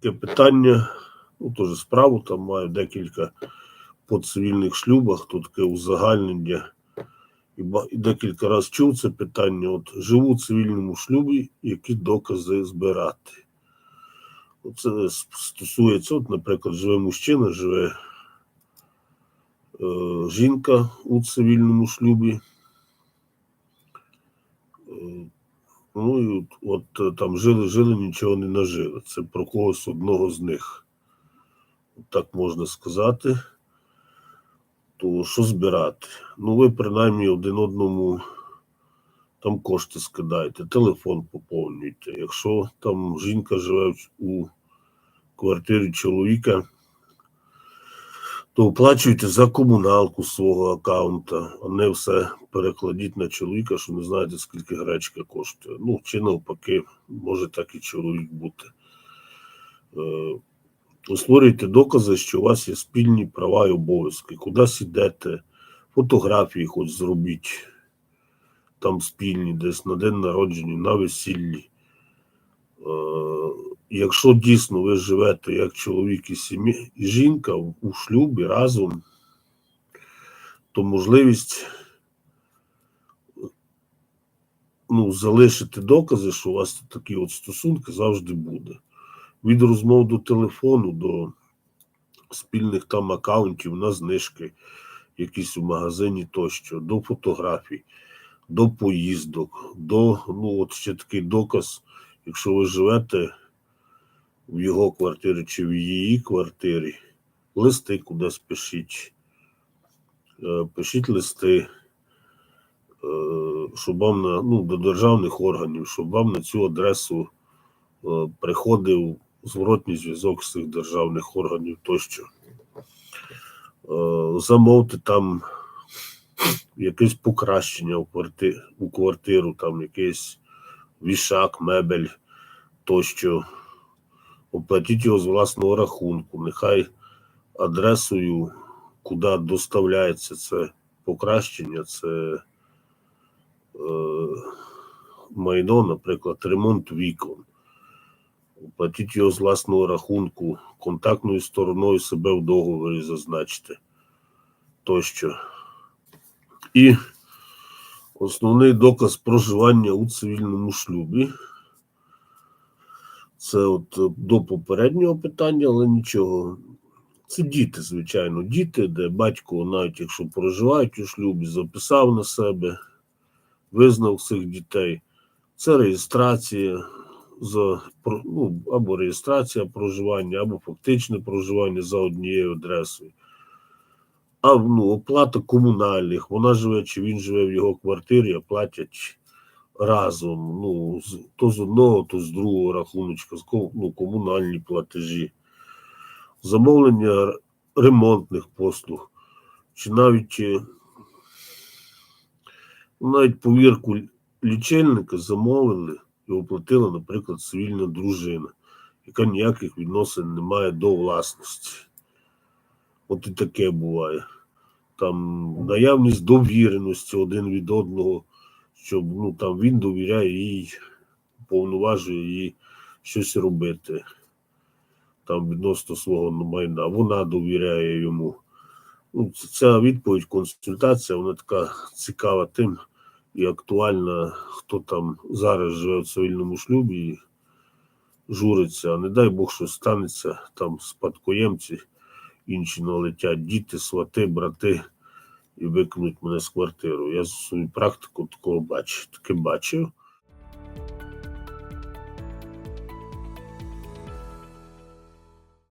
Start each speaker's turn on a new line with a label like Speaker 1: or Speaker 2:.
Speaker 1: таке питання, ну теж справу, там маю декілька по цивільних шлюбах, тут таке узагальнення. І, декілька разів чув це питання. От живу в цивільному шлюбі, які докази збирати. Це стосується, от, наприклад, живе мужчина, живе е, жінка у цивільному шлюбі. Е, Ну і от, от е, там жили, жили, нічого не нажили. Це про когось одного з них. Так можна сказати. То що збирати? Ну, ви принаймні один одному там кошти скидаєте, телефон поповнюєте. Якщо там жінка живе у квартирі чоловіка, то оплачуйте за комуналку свого аккаунта, а не все перекладіть на чоловіка, що не знаєте, скільки гречка коштує. Ну, чи навпаки, може так і чоловік бути. Е, Створюйте докази, що у вас є спільні права і обов'язки. Кудись ідете, фотографії хоч зробіть там спільні, десь на день народження, на весіллі. Якщо дійсно ви живете як чоловік і сім'я, і жінка у шлюбі разом, то можливість ну, залишити докази, що у вас такі от стосунки завжди буде. Від розмов до телефону, до спільних там акаунтів на знижки, якісь у магазині тощо, до фотографій, до поїздок, до, ну, от ще такий доказ, якщо ви живете в його квартирі чи в її квартирі, листи кудись пишіть. Е, Пишіть листи, е, щоб вам на, ну, до державних органів, щоб вам на цю адресу е, приходив зворотній зв'язок з цих державних органів тощо. Замовте там якесь покращення у, кварти, у квартиру, там якийсь вішак, мебель тощо. Оплатіть його з власного рахунку. Нехай адресою, куди доставляється це покращення, це е, майно, наприклад, ремонт вікон. Оплатіть його з власного рахунку, контактною стороною себе в договорі зазначте тощо. І основний доказ проживання у цивільному шлюбі. Це от е, до попереднього питання, але нічого. Це діти, звичайно, діти, де батько, навіть якщо проживають у шлюбі, записав на себе, визнав цих дітей. Це реєстрація за ну, або реєстрація проживання, або фактичне проживання за однією адресою. А ну, оплата комунальних. Вона живе чи він живе в його квартирі, а платять разом. Ну, то з одного, то з другого рахуночка, ну, комунальні платежі, замовлення ремонтних послуг, чи навіть, е, навіть повірку лічильника замовили і оплатила, наприклад, цивільна дружина, яка ніяких відносин не має до власності. От і таке буває. Там наявність довіреності один від одного, щоб ну, там він довіряє їй, повноважує їй щось робити там відносно свого майна. Вона довіряє йому. Ну, ця відповідь, консультація, вона така цікава тим і актуальна, хто там зараз живе в цивільному шлюбі і журиться, а не дай Бог, що станеться, там спадкоємці інші налетять, діти, свати, брати і викинуть мене з квартири. Я свою практику такого бачу, таке бачив.